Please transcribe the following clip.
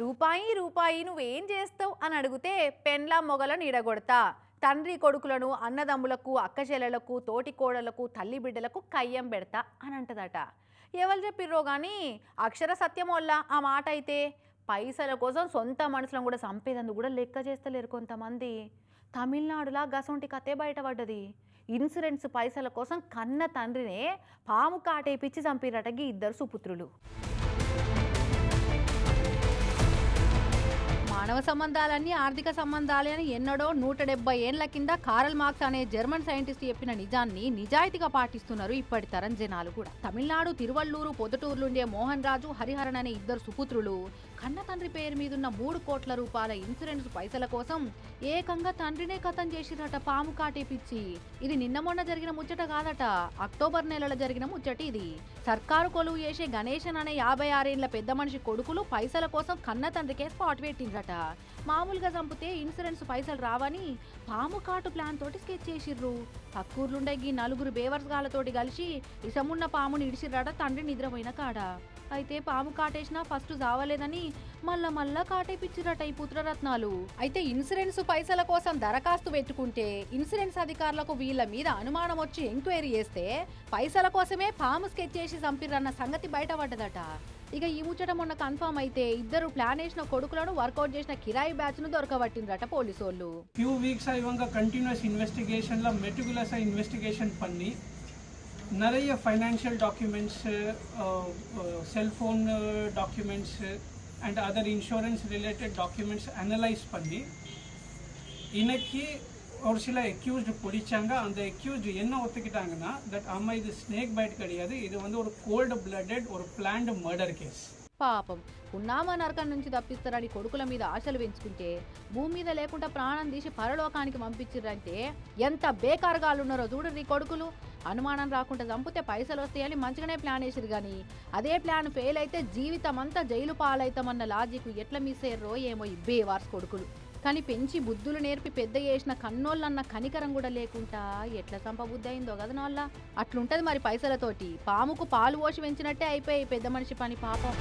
రూపాయి రూపాయి నువ్వేం చేస్తావు? అని అడిగితే పెన్లా మొగలను ఇడగొడతా. తండ్రి కొడుకులను అన్నదమ్ములకు అక్కచెల్లెలకు తోటి కోడలకు తల్లి బిడ్డలకు కయ్యం పెడతా అని అంటదట. ఎవరు చెప్పిర్రో కానీ అక్షర సత్యం వల్ల ఆ మాట అయితే పైసల కోసం సొంత మనుషులను కూడా చంపేదందుకు కూడా లెక్క చేస్తలేరు కొంతమంది. తమిళనాడులా గసొంటి కథే బయటపడ్డది. ఇన్సూరెన్స్ పైసల కోసం కన్న తండ్రినే పాము కాటేపిచ్చి చంపిరట గీ ఇద్దరు సుపుత్రులు. మానవ సంబంధాలన్నీ ఆర్థిక సంబంధాలే అని ఎన్నడో నూట డెబ్బై ఏళ్ళ కింద కారల్ మార్క్స్ అనే జర్మన్ సైంటిస్ట్ చెప్పిన నిజాన్ని నిజాయితీగా పాటిస్తున్నారు ఇప్పటి తరం జనాలు కూడా. తమిళనాడు తిరువల్లూరు పొదటూరులుండే మోహన్ రాజు హరిహరన్ అనే ఇద్దరు సుపుత్రులు కన్న తండ్రి పేరు మీదున్న మూడు కోట్ల రూపాయల ఇన్సూరెన్స్ పైసల కోసం ఏకంగా తండ్రినే కథం చేసిరట పాము కాటేపిచ్చి ఇది నిన్న మొన్న జరిగిన ముచ్చట కాదట. అక్టోబర్ నెలలో జరిగిన ముచ్చట ఇది. సర్కారు కొలువు చేసే గణేశన్ అనే యాభై ఆరేళ్ళ పెద్ద మనిషి కొడుకులు పైసల కోసం కన్న తండ్రికే స్పాట్ కదా? మామూలుగా చంపితే ఇన్సూరెన్స్ పైసలు రావని పాము కాటు ప్లాన్ తోటి స్కెచ్ చేసిర్రు. పక్కూర్లుండే గీ నలుగురు బేవర్స్ గాలతోటి కలిసి ఇసమున్న పాముని ఇడిసిర్రట తండ్రి నిద్రపోయిన కాడ. అయితే పాము కాటేసినా ఫస్ట్ చావలేదని మళ్ళా మళ్ళా కాటేపిచ్చిరట ఈ పుత్రరత్నాలు. అయితే ఇన్సూరెన్స్ పైసల కోసం దరఖాస్తు పెట్టుకుంటే ఇన్సూరెన్స్ అధికారులకు వీళ్ళ మీద అనుమానం వచ్చి ఎంక్వైరీ చేస్తే పైసల కోసమే పాము స్కెచ్ చేసి చంపిరన్న సంగతి బయటపడ్డదట. ఇక ఈ ముచ్చట మొన్న కన్ఫర్మ్ అయితే ఇద్దరు ప్లాన్ వేసిన కొడుకులను వర్కౌట్ చేసిన కిరాయి బ్యాచ్ను దొరకబట్టిందట పోలీసు వాళ్ళు ఫ్యూ వీక్స్ ఇవంగా కంటిన్యూస్ ఇన్వెస్టిగేషన్ లా మెటికులస్ ఇన్వెస్టిగేషన్ పని நிறைய financial documents cellphone documents and other insurance related documents analyse பண்ணி இன்னைக்கு ஒரு சில எக்யூஸ்டு பிடிச்சாங்க. அந்த எக்யூஸ்டு என்ன ஒத்துக்கிட்டாங்கன்னா தட் அம்மா இது ஸ்னேக் பைட் கிடையாது. இது வந்து ஒரு கோல்டு பிளட்டட் ஒரு பிளான்டு மர்டர் கேஸ் పాపం. ఉన్నామా నరకం నుంచి తప్పిస్తారని కొడుకుల మీద ఆశలు పెంచుకుంటే భూమి మీద లేకుండా ప్రాణం తీసి పరలోకానికి పంపించారంటే ఎంత బేకారుగాలు ఉన్నారో చూడరు ఈ కొడుకులు. అనుమానం రాకుండా చంపితే పైసలు వస్తాయని మంచిగానే ప్లాన్ వేసిరు కానీ అదే ప్లాన్ ఫెయిల్ అయితే జీవితం అంతా జైలు పాలవుతామన్న లాజిక్ ఎట్లా మిస్ అయ్యారో ఏమో ఇబ్బే బేవార్స్ కొడుకులు. కానీ పెంచి బుద్ధులు నేర్పి పెద్ద చేసిన కన్నోళ్ళన్న కనికరం కూడా లేకుండా ఎట్లా సంపబుద్ధి అయిందో కదా నోళ్ళ? అట్లుంటది మరి పైసలతోటి. పాముకు పాలు పోసి పెంచినట్టే అయిపోయి పెద్ద మనిషి పని పాపం.